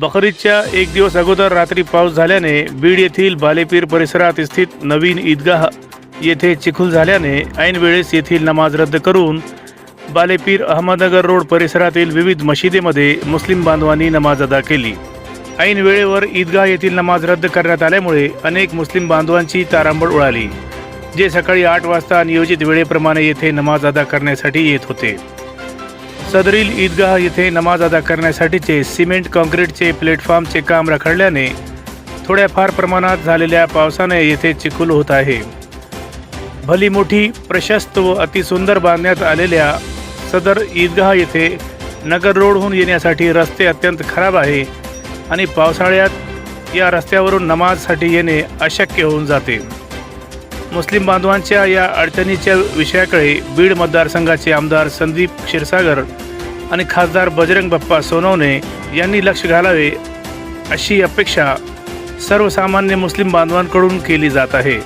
बकरीदच्या एक दिवस अगोदर रात्री पाऊस झाल्याने बीड येथील बालेपीर परिसरात स्थित नवीन ईदगाह येथे चिखूल झाल्याने ऐन वेळेस येथील नमाज रद्द करून बालेपीर अहमदनगर रोड परिसरातील विविध मशिदीमध्ये मुस्लिम बांधवांनी नमाज अदा केली. ऐन वेळेवर ईदगाह येथील नमाज रद्द करण्यात आल्यामुळे अनेक मुस्लिम बांधवांची तारांबळ उडाली जे सकाळी आठ वाजता नियोजित वेळेप्रमाणे येथे नमाज अदा करण्यासाठी येत होते. सदरील ईदगाह येथे नमाज अदा करण्यासाठीचे सिमेंट कॉन्क्रीटचे प्लॅटफॉर्मचे काम रखडल्याने थोड्याफार प्रमाणात झालेल्या पावसाने येथे चिखूल होत आहे. भली मोठी प्रशस्त व अतिसुंदर बांधण्यात आलेल्या सदर ईदगाह येथे नगर रोडहून येण्यासाठी रस्ते अत्यंत खराब आहे आणि पावसाळ्यात या रस्त्यावरून नमाजसाठी येणे अशक्य होऊन जाते. मुस्लिम बांधवांच्या या अडचणीच्या विषयाकडे बीड मतदारसंघाचे आमदार संदीप क्षीरसागर आणि खासदार बजरंग बाप्पा सोनवणे यांनी लक्ष घालावे अशी अपेक्षा सर्वसामान्य मुस्लिम बांधवांकडून केली जात आहे.